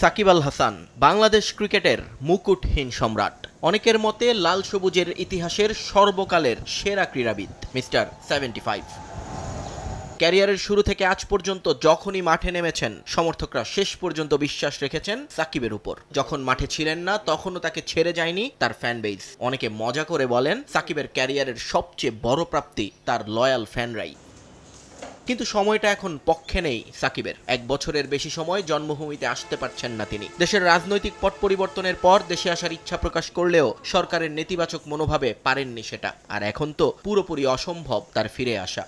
সাকিব আল হাসান, বাংলাদেশ ক্রিকেটের মুকুটহীন সম্রাট। অনেকের মতে লাল সবুজের ইতিহাসের সর্বকালের সেরা ক্রীড়াবিদ, মিস্টার সেভেন্টি ফাইভ। ক্যারিয়ারের শুরু থেকে আজ পর্যন্ত যখনই মাঠে নেমেছেন, সমর্থকরা শেষ পর্যন্ত বিশ্বাস রেখেছেন সাকিবের উপর। যখন মাঠে ছিলেন না, তখনও তাকে ছেড়ে যায়নি তার ফ্যান বেস অনেকে মজা করে বলেন, সাকিবের ক্যারিয়ারের সবচেয়ে বড় প্রাপ্তি তার লয়াল ফ্যানরাই। কিন্তু সময়টা এখন পক্ষে নেই সাকিবের। এক বছরের বেশি সময় জন্মভূমিতে আসতে পারছেন না তিনি। দেশের রাজনৈতিক পট পরিবর্তনের পর দেশে আসার ইচ্ছা প্রকাশ করলেও সরকারের নেতিবাচক মনোভাবে পারেননি সেটা। আর এখন তো পুরোপুরি অসম্ভব তার ফিরে আসা।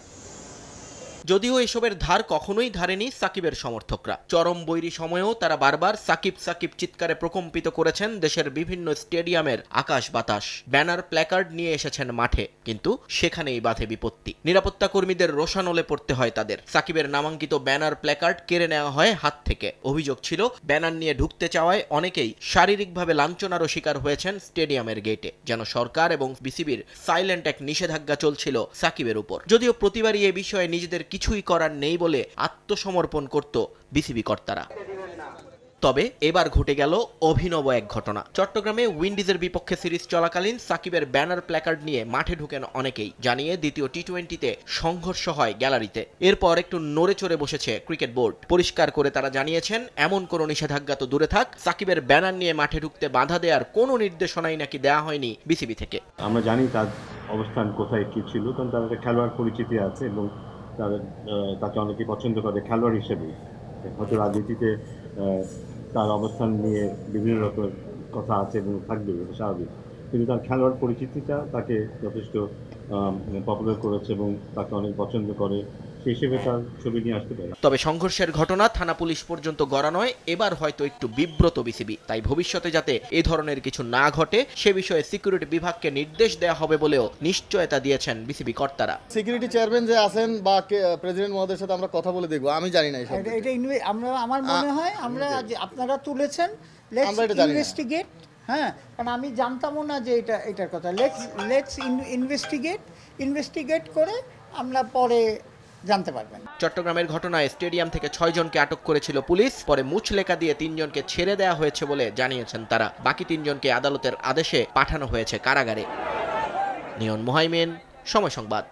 যদিও এসবের ধার কখনোই ধারেনি সাকিবের সমর্থকরা। চরম বৈরী সময়েও তারা বারবার সাকিব সাকিব চিৎকারে প্রকম্পিত করেছেন দেশের বিভিন্ন স্টেডিয়ামের আকাশ বাতাস। ব্যানার প্ল্যাকার্ড নিয়ে এসেছেন মাঠে, কিন্তু সেখানেই বাধে বিপত্তি। নিরাপত্তা কর্মীদের রোশানলে পড়তে হয় তাদের। সাকিবের নামাঙ্কিত ব্যানার প্ল্যাকার্ড কেড়ে নেওয়া হয় হাত থেকে। অভিযোগ ছিল, ব্যানার নিয়ে ঢুকতে চাওয়ায় অনেকেই শারীরিকভাবে লাঞ্ছনারও শিকার হয়েছেন স্টেডিয়ামের গেটে, যেন সরকার এবং বিসিবির সাইলেন্ট এক নিষেধাজ্ঞা চলছিল সাকিবের উপর। যদিও প্রতিবারই এ বিষয়ে নিজেদের কিছুই করার নেই বলে আত্মসমর্পণ করত বিসিবি কর্তারা। তবে এবার ঘটে গেল অভিনব এক ঘটনা। চট্টগ্রামে উইন্ডিজের বিপক্ষে সিরিজ চলাকালীন সাকিবের ব্যানার প্ল্যাকার্ড নিয়ে মাঠে ঢুকেন অনেকেই, জানিয়ে দ্বিতীয় টি টোয়েন্টিতে সংঘর্ষ হয় গ্যালারিতে। এরপর একটু নড়ে চড়ে বসেছে ক্রিকেট বোর্ড। পরিষ্কার করে তারা জানিয়েছেন, এমন কোনো নিষেধাজ্ঞা তো দূরে থাক, সাকিবের ব্যানার নিয়ে মাঠে ঢুকতে বাধা দেওয়ার কোনো নির্দেশনাই নাকি দেওয়া হয়নি বিসিবি থেকে। আমরা জানি তার অবস্থান কোথায়, কী ছিল, কারণ তার একটা খেলোয়াড় পরিচিতি আছে এবং আহ, তাকে অনেকে পছন্দ করে খেলোয়াড় হিসেবে। হয়তো রাজনীতিতে তার অবস্থান নিয়ে বিভিন্ন রকমের কথা আছে এবং থাকবে স্বাভাবিক। কিন্তু তার খেলোয়াড় পরিচিতিটা তাকে যথেষ্ট পপুলার করেছে এবং তাকে অনেক পছন্দ করে। সেই হিসেবে তার ছবি নিয়ে আসতে পারে। তবে সংঘর্ষের ঘটনা থানা পুলিশ পর্যন্ত গড়া নয় এবার হয়তো একটু বিব্রত বিসিবি। তাই ভবিষ্যতে যাতে এ ধরনের কিছু না ঘটে সে বিষয়ে সিকিউরিটি বিভাগকে নির্দেশ দেওয়া হবে বলেও নিশ্চয়তা দিয়েছেন বিসিবি কর্তারা। সিকিউরিটি চেয়ারম্যান যে আছেন বা প্রেসিডেন্ট মহোদয়ের সাথে আমরা কথা বলে দেখব আমি জানি না এটা এটা আমরা আমার মনে হয় আমরা যে আপনারা তুলেছেন লেটস। ইনভেস্টিগেট হ্যাঁ কারণ আমি জানতামও না যে এটা এটার কথা। লেটস লেটস ইনভেস্টিগেট ইনভেস্টিগেট করে আমরা পরে জানতে পারবেন। চট্টগ্রামের ঘটনায় স্টেডিয়াম থেকে ছয় জনকে আটক করেছিল পুলিশ, পরে মুচলেকা দিয়ে তিনজনকে ছেড়ে দেওয়া হয়েছে বলে জানিয়েছেন তারা। বাকি তিনজনকে আদালতের আদেশে পাঠানো হয়েছে কারাগারে। নিয়ন মোহাইমেন, সময় সংবাদ।